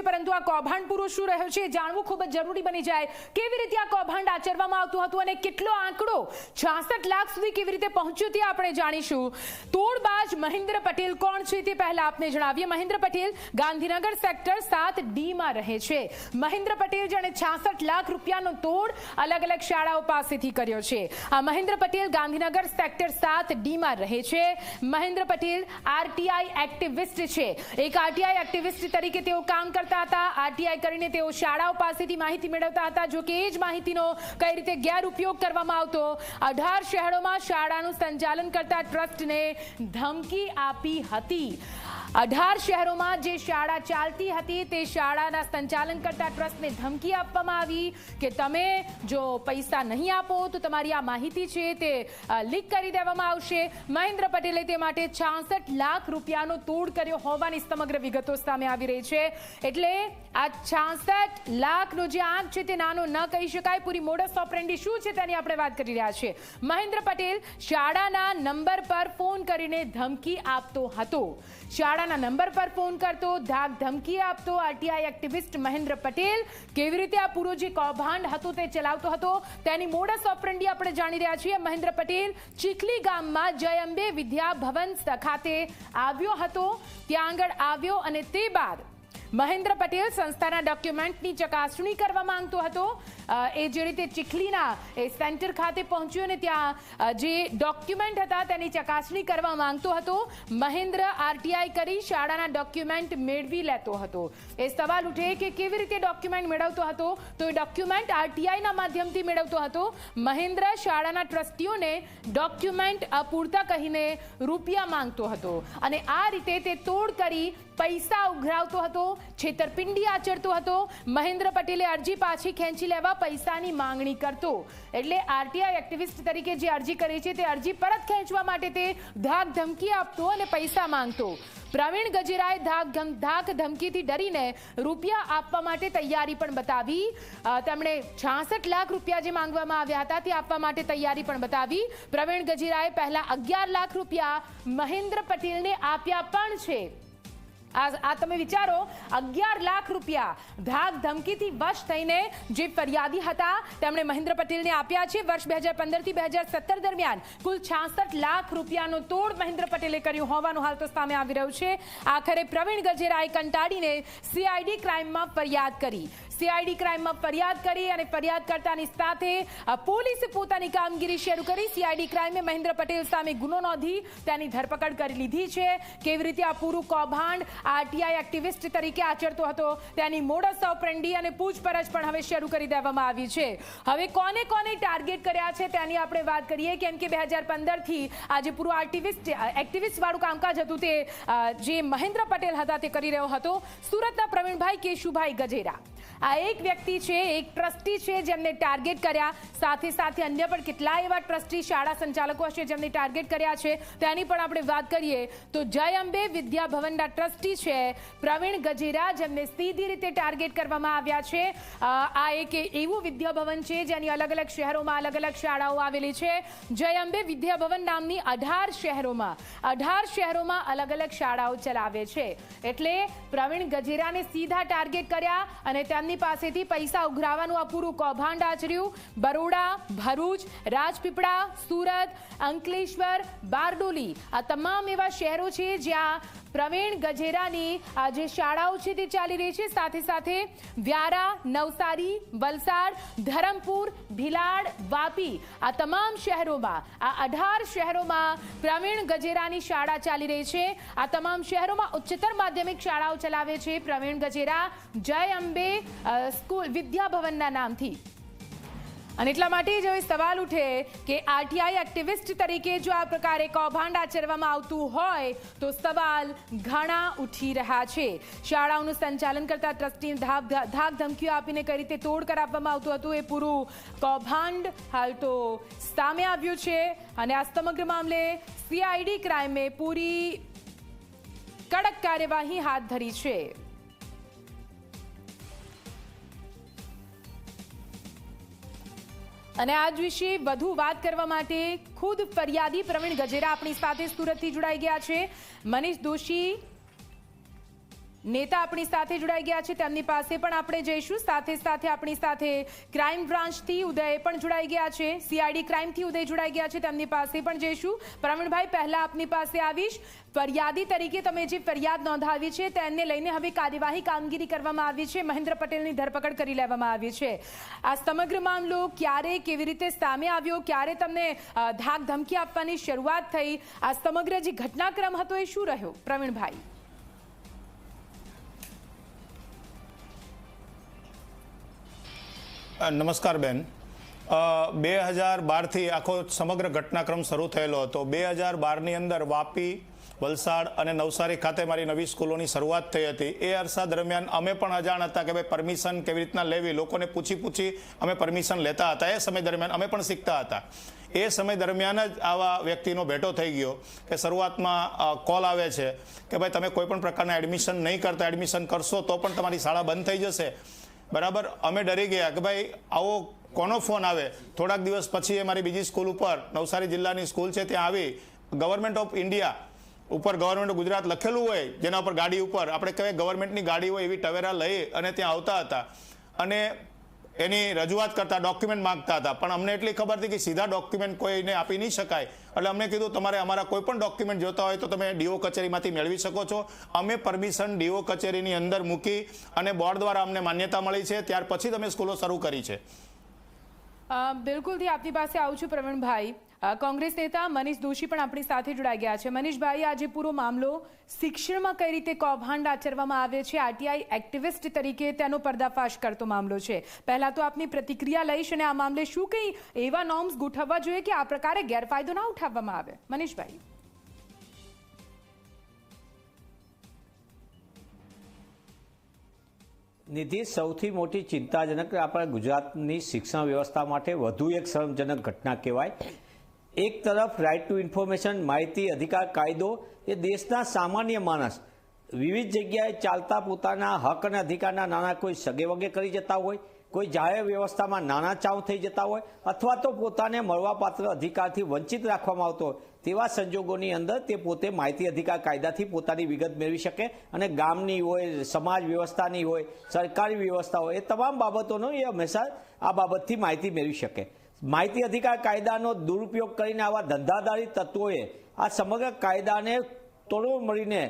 છે, પરંતુ આ કૌભાંડ પૂરો શું રહ્યો છે જાણવું ખૂબ જ જરૂરી બની જાય. કેવી રીતે આ કૌભાંડ આચરવામાં આવતું હતું અને કેટલો આંકડો? છાસઠ લાખ સુધી કેવી રીતે પહોંચ્યો તે આપણે જાણીશું. તોડબાજ મહેન્દ્ર પટેલ કોણ છે તે પહેલા આપને જણાવીએ. મહેન્દ્ર પટેલ ગાંધીનગર સેક્ટર સાત ડીમાં રહે છે. મહેન્દ્ર પટેલ જેણે છાસઠ લાખ રૂપિયાનો તોડ અલગ અલગ શાળાઓ પાસેથી કર્યો છે. આ મહેન્દ્ર પટેલ ગાંધીનગર સેક્ટર સાત ડી માં રહે છે. મહેન્દ્ર પટેલ આરટીઆઈ એક્ટિવિસ્ટ છે. એક આરટીઆઈ એક્ટિવિસ્ટ તરીકે તેઓ કામ કરતા હતા. આરટીઆઈ કરીને તેઓ શાળાઓ પાસેથી માહિતી મેળવતા હતા, જો કે એ જ માહિતીનો કઈ રીતે ગેરઉપયોગ કરવામાં આવતો. અઢાર શહેરોમાં શાળાનું સંચાલન કરતા ટ્રસ્ટને ધમકી આપી હતી. અઢાર શહેરોમાં જે શાળા ચાલતી હતી તે શાળાના સંચાલન કરતા ટ્રસ્ટને ધમકી આપવામાં આવી કે તમે જો પૈસા નહીં આપો તો તમારી આ માહિતી છે તે લીક કરી દેવામાં આવશે. મહેન્દ્ર પટેલે તે માટે છાસઠ લાખ રૂપિયાનો તોડ કર્યો હોવાની સમગ્ર વિગતો સામે આવી રહી છે. એટલે આ છાસઠ લાખનો જે આંક છે તે નાનો ન કહી શકાય. પૂરી મોડસ ઓપરેન્ડી શું છે તેની આપણે વાત કરી રહ્યા છીએ. મહેન્દ્ર પટેલ શાળાના નંબર પર ફોન કરીને ધમકી આપતો હતો. શાળાના નંબર પર ફોન કરતો, ધાક ધમકી આપતો આરટીઆઈ એક્ટિવિસ્ટ મહેન્દ્ર પટેલ. કેવી રીતે આ પૂરો જે કૌભાંડ હતું તે ચલાવતો હતો? તેની મોડસ ઓપરંડી આપણે જાણી રહ્યા છીએ. મહેન્દ્ર પટેલ ચીખલી ગામમાં જય અંબે વિદ્યા ભવન ખાતે આવ્યો હતો. ત્યાં આગળ આવ્યો અને તે બાદ મહેન્દ્ર પટેલ સંસ્થાના ડોક્યુમેન્ટની ચકાસણી કરવા માંગતો હતો. એ જે રીતે ચીખલીના એ સેન્ટર ખાતે પહોંચ્યો અને ત્યાં જે ડોક્યુમેન્ટ હતા તેની ચકાસણી કરવા માંગતો હતો. મહેન્દ્ર આરટીઆઈ કરી શાળાના ડોક્યુમેન્ટ મેળવી લેતો હતો. એ સવાલ ઉઠે કે કેવી રીતે ડોક્યુમેન્ટ મેળવતો હતો? તો એ ડોક્યુમેન્ટ આરટીઆઈના માધ્યમથી મેળવતો હતો. મહેન્દ્ર શાળાના ટ્રસ્ટીઓને ડોક્યુમેન્ટ અપૂરતા કહીને રૂપિયા માંગતો હતો. અને આ રીતે તે તોડ કરી પૈસા ઉઘરાવતો હતો, છેતરપિંડી આચરતો હતો, મહેન્દ્ર પટેલે અરજી પાછી ખેંચી લેવા પૈસાની માંગણી કરતો. એટલે આરટીઆઈ એક્ટિવિસ્ટ તરીકે જે અરજી કરી છે તે અરજી પરત ખેંચવા માટે તે ધાક ધમકી આપતો અને પૈસા માંગતો. પ્રવીણ ગજેરાએ ધાક ધાક ધમકીથી ડરીને રૂપિયા આપવા માટે તૈયારી પણ બતાવી. તેમણે છાસઠ લાખ રૂપિયા જે માંગવામાં આવ્યા હતા તે આપવા માટે તૈયારી પણ બતાવી. પ્રવીણ ગજેરાએ પહેલા અગિયાર લાખ રૂપિયા મહેન્દ્ર પટેલને આપ્યા પણ છે. આ તમે વિચારો, અગિયાર લાખ રૂપિયા ધાક ધમકીથી વશ થઈને જે ફરિયાદી હતા, તેમણે મહેન્દ્ર પટેલને આપ્યા છે. વર્ષ બે હજાર પંદરથી બે હજાર સત્તર દરમિયાન કુલ છાસઠ લાખ રૂપિયાનો તોડ મહેન્દ્ર પટેલે કર્યું હોવાનું હાલ તો સામે આવી રહ્યું છે. આખરે પ્રવીણ ગજેરાએ કંટાળીને સીઆઈડી ક્રાઇમમાં ફરિયાદ કરી. સીઆઈડી ક્રાઇમમાં ફરિયાદ કરી અને ફરિયાદ કરતાની સાથે પોલીસે પોતાની કામગીરી શરૂ કરી. સીઆઈડી ક્રાઇમે મહેન્દ્ર પટેલ સામે ગુનો નોંધી તેની ધરપકડ કરી લીધી છે. કેવી રીતે આ પૂરું કૌભાંડ આરટીઆઈ એક્ટિવિસ્ટ તરીકે આચરતો હતો તેની મોડસ ઓપરેન્ડી અને પૂછપરછ પણ હવે શરૂ કરી દેવામાં આવી છે. હવે કોને કોને ટાર્ગેટ કર્યા છે તેની આપણે વાત કરીએ. કેમ કે બે હજાર પંદરથી આ પૂરું આર્ટિવિસ્ટ એક્ટિવિસ્ટ વાળું કામકાજ હતું તે જે મહેન્દ્ર પટેલ હતા તે કરી રહ્યો હતો. સુરતના પ્રવીણભાઈ કેશુભાઈ ગજેરા. આ એક વ્યક્તિ છે, એક ટ્રસ્ટી છે જેમને ટાર્ગેટ કર્યા. સાથે સાથે અન્ય પણ કેટલા એવા ટ્રસ્ટી શાળા સંચાલકો હશે જેમને ટાર્ગેટ કર્યા છે. તેની પણ આપણે વાત કરીએ તો જય અંબે વિદ્યા ભવનના ટ્રસ્ટી છે પ્રવીણ ગજેરા, જેમને સીધી રીતે ટાર્ગેટ કરવામાં આવ્યા છે. આ એક એવું વિદ્યા ભવન છે જેની અલગ અલગ શહેરોમાં અલગ અલગ શાળાઓ આવેલી છે. જય અંબે વિદ્યા ભવન નામની અઢાર શહેરોમાં અઢાર શહેરોમાં અલગ અલગ શાળાઓ ચલાવે છે. એટલે પ્રવીણ ગજેરાને સીધા ટાર્ગેટ કર્યા અને તેમની પાસેથી પૈસા ઉઘરાવવાનું આ પૂરું કૌભાંડ આચર્યું. બરોડા, ભરૂચ, રાજપીપળા, સુરત, અંકલેશ્વર, બારડોલી આ તમામ એવા શહેરો છે જ્યાં પ્રવીણ ગજેરાની આ જે શાળાઓ છે તે ચાલી રહી છે. સાથે સાથે વ્યારા, નવસારી, વલસાડ, ધરમપુર, ભિલાડ, વાપી આ તમામ શહેરોમાં, આ અઢાર શહેરોમાં પ્રવીણ ગજેરાની શાળા ચાલી રહી છે. આ તમામ શહેરોમાં ઉચ્ચતર માધ્યમિક શાળાઓ ચલાવે છે પ્રવીણ ગજેરા. જય અંબે સ્કૂલ વિદ્યાભવનના નામથી. અને એટલા માટે જ હવે સવાલ ઉઠે કે આરટીઆઈ એક્ટિવિસ્ટ તરીકે જો આ પ્રકારે કૌભાંડ આચરવામાં આવતું હોય, તો સવાલ ઘણા ઉઠી રહ્યા છે. શાળાઓનું સંચાલન કરતા ટ્રસ્ટીને ધાક ધમકીઓ આપીને કઈ રીતે તોડ કરાવવામાં આવતું હતું એ પૂરું કૌભાંડ હાલ તો સામે આવ્યું છે. અને આ સમગ્ર મામલે સીઆઈડી ક્રાઇમે પૂરી કડક કાર્યવાહી હાથ ધરી છે. અને આજ વિશે વધુ વાત કરવા માટે ખુદ ફરિયાદી પ્રવીણ ગજેરા આપણી સાથે સુરતથી જોડાઈ ગયા છે. મનીષ દોશી નેતા આપણી સાથે જોડાઈ ગયા છે, તેમની પાસે પણ આપણે જઈશું. સાથે સાથે આપણી સાથે ક્રાઇમ બ્રાન્ચથી ઉદય પણ જોડાઈ ગયા છે. સીઆઈડી ક્રાઇમથી ઉદય જોડાઈ ગયા છે, તેમની પાસે પણ જઈશું. પ્રવીણભાઈ પહેલા આપની પાસે આવીશ. ફરિયાદી તરીકે તમે જે ફરિયાદ નોંધાવી છે, તેને લઈને હવે કાર્યવાહી કામગીરી કરવામાં આવી છે. મહેન્દ્ર પટેલની ધરપકડ કરી લેવામાં આવી છે. આ સમગ્ર મામલો ક્યારે કેવી રીતે સામે આવ્યો, ક્યારે તમને ધાક ધમકી આપવાની શરૂઆત થઈ, આ સમગ્ર જે ઘટનાક્રમ હતો એ શું રહ્યો? પ્રવીણભાઈ. નમસ્કાર બેન. બે હજાર બારથી આખો સમગ્ર ઘટનાક્રમ શરૂ થયેલો હતો. બે હજાર બારની અંદર વાપી, વલસાડ અને નવસારી ખાતે મારી નવી સ્કૂલોની શરૂઆત થઈ હતી. એ અરસા દરમિયાન અમે પણ અજાણ હતા કે ભાઈ પરમિશન કેવી રીતના લેવી? લોકોને પૂછી પૂછી અમે પરમિશન લેતા હતા. એ સમય દરમિયાન અમે પણ શીખતા હતા. એ સમય દરમિયાન જ આવા વ્યક્તિનો ભેટો થઈ ગયો કે શરૂઆતમાં કોલ આવે છે કે ભાઈ તમે કોઈ પણ પ્રકારના એડમિશન નહીં કરતા એડમિશન કરશો તો પણ તમારી શાળા બંધ થઈ જશે. બરાબર? અમે ડરી ગયા કે ભાઈ, આવો કોનો ફોન આવે? થોડાક દિવસ પછી એ મારી બીજી સ્કૂલ ઉપર, નવસારી જિલ્લાની સ્કૂલ છે, ત્યાં આવી. ગવર્મેન્ટ ઓફ ઇન્ડિયા ઉપર ગવર્મેન્ટ ગુજરાત લખેલું હોય, જેના ઉપર ગાડી ઉપર. આપણે કહેવાય ગવર્મેન્ટની ગાડી હોય એવી ટવેરા લઈ અને ત્યાં આવતા હતા. અને એની રજૂઆત કરતા ડોક્યુમેન્ટ માંગતા હતા. પણ અમને એટલી ખબર હતી કે સીધા ડોક્યુમેન્ટ કોઈને આપી નહીં શકાય. એટલે અમને કીધું, તમારે અમારા કોઈ પણ ડોક્યુમેન્ટ જોતા હોય તો તમે ડીઓ કચેરીમાંથી મેળવી શકો છો. અમે પરમિશન ડીઓ કચેરીની અંદર મૂકી અને બોર્ડ દ્વારા અમને માન્યતા મળી છે. ત્યાર પછી તમે સ્કૂલો શરૂ કરી છે. બિલકુલથી આપની પાસે આવું છું પ્રવીણભાઈ. કોંગ્રેસ નેતા મનીષ દોશી પણ આપણી સાથે જોડાઈ ગયા છે. મનીષભાઈ આજે પૂરો મામલો શિક્ષણમાં કઈ રીતે કૌભાંડ આચરવામાં આવે છે? આરટીઆઈ એક્ટિવિસ્ટ તરીકે તેનો પર્દાફાશ કરતો મામલો છે. પહેલા તો આપની પ્રતિક્રિયા લઈશ અને આ મામલે શું કંઈ એવા નોર્મ્સ ગોઠવવા જોઈએ કે આ પ્રકારે ગેરફાયદો ના ઉઠાવવામાં આવે? મનીષભાઈ. નિધિ, સૌથી મોટી ચિંતાજનક આપણા ગુજરાતની શિક્ષણ વ્યવસ્થા માટે વધુ એક શરમજનક ઘટના કહેવાય. એક તરફ રાઇટ ટુ ઇન્ફોર્મેશન માહિતી, અધિકાર, કાયદો એ દેશના સામાન્ય માણસ વિવિધ જગ્યાએ ચાલતા પોતાના હક અને અધિકારના નાના કોઈ સગે વગે કરી જતા હોય, કોઈ જાહેર વ્યવસ્થામાં નાના ચાવ થઈ જતા હોય અથવા તો પોતાને મળવાપાત્ર અધિકારથી વંચિત રાખવામાં આવતો હોય, તેવા સંજોગોની અંદર તે પોતે માહિતી, અધિકાર, કાયદાથી પોતાની વિગત મેળવી શકે અને ગામની હોય, સમાજ વ્યવસ્થાની હોય, સરકારી વ્યવસ્થા હોય, એ તમામ બાબતોનો એ હંમેશા આ બાબતથી માહિતી મેળવી શકે. માહિતી અધિકાર કાયદાનો દુરુપયોગ કરીને આવા ધંધાદારી તત્વોએ આ સમગ્ર કાયદાને તોડો મળીને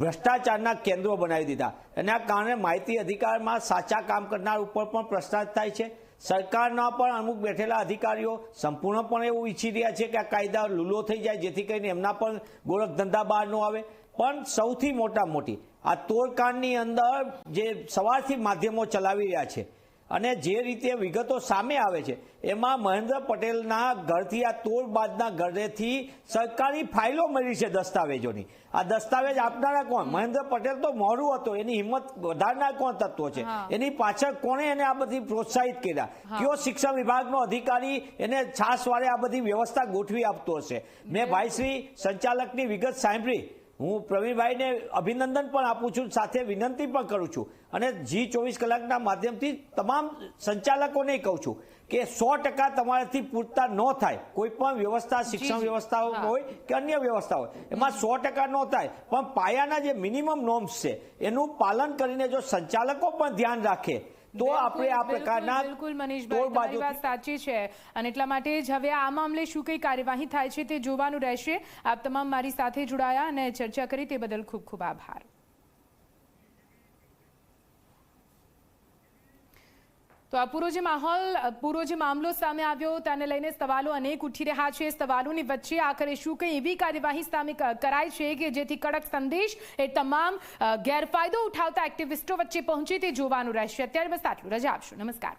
ભ્રષ્ટાચારના કેન્દ્રો બનાવી દીધા. એના કારણે માહિતી અધિકારમાં સાચા કામ કરનાર ઉપર પણ પ્રશ્નાર્થ થાય છે. સરકારના પણ અમુક બેઠેલા અધિકારીઓ સંપૂર્ણપણે એવું ઈચ્છી રહ્યા છે કે આ કાયદા લૂલો થઈ જાય, જેથી કરીને એમના પણ ગોરખ ધંધા બહાર ન આવે. પણ સૌથી મોટા મોટી આ તોડકાંડની અંદર જે સવારથી માધ્યમો ચલાવી રહ્યા છે અને જે રીતે વિગતો સામે આવે છે એમાં મહેન્દ્ર પટેલના ઘરથી આ તોડબાદના ઘરેથી સરકારી ફાઇલો મળી છે દસ્તાવેજોની. આ દસ્તાવેજ આપનારા કોણ? મહેન્દ્ર પટેલ તો મોડું હતો એની હિંમત વધારનાર કોણ તત્વો છે? એની પાછળ કોણે એને આ બધી પ્રોત્સાહિત કર્યા? કયો શિક્ષણ વિભાગનો અધિકારી એને છાસવારે આ બધી વ્યવસ્થા ગોઠવી આપતો હશે? મેં ભાઈશ્રી સંચાલકની વિગત સાંભળી. હું પ્રવીણભાઈને અભિનંદન પણ આપું છું સાથે વિનંતી પણ કરું છું. અને જી ચોવીસ કલાકના માધ્યમથી તમામ સંચાલકોને કહું છું કે સો ટકા તમારાથી પૂરતા ન થાય. કોઈ પણ વ્યવસ્થા શિક્ષણ વ્યવસ્થા હોય કે અન્ય વ્યવસ્થા હોય એમાં સો ટકા ન થાય. પણ પાયાના જે મિનિમમ નોર્મ્સ છે એનું પાલન કરીને જો સંચાલકો પણ ધ્યાન રાખે તો આપણે આ પ્રકારના બિલકુલ મનીષભાઈ તમારી વાત સાચી છે. અને એટલા માટે જ હવે આ મામલે શું કઈ કાર્યવાહી થાય છે તે જોવાનું રહેશે. આપ તમામ મારી સાથે જોડાયા અને ચર્ચા કરી તે બદલ ખૂબ ખૂબ આભાર. તો આ પૂરો જે માહોલ, પૂરો જે મામલો સામે આવ્યો, તેને લઈને સવાલો અનેક ઉઠી રહ્યા છે. સવાલોની વચ્ચે આખરે શું કંઈ એવી કાર્યવાહી સામે કરાય છે કે જેથી કડક સંદેશ એ તમામ ગેરફાયદો ઉઠાવતા એક્ટિવિસ્ટો વચ્ચે પહોંચે તે જોવાનું રહેશે. અત્યારે બસ આટલું. રજા આપશો. નમસ્કાર.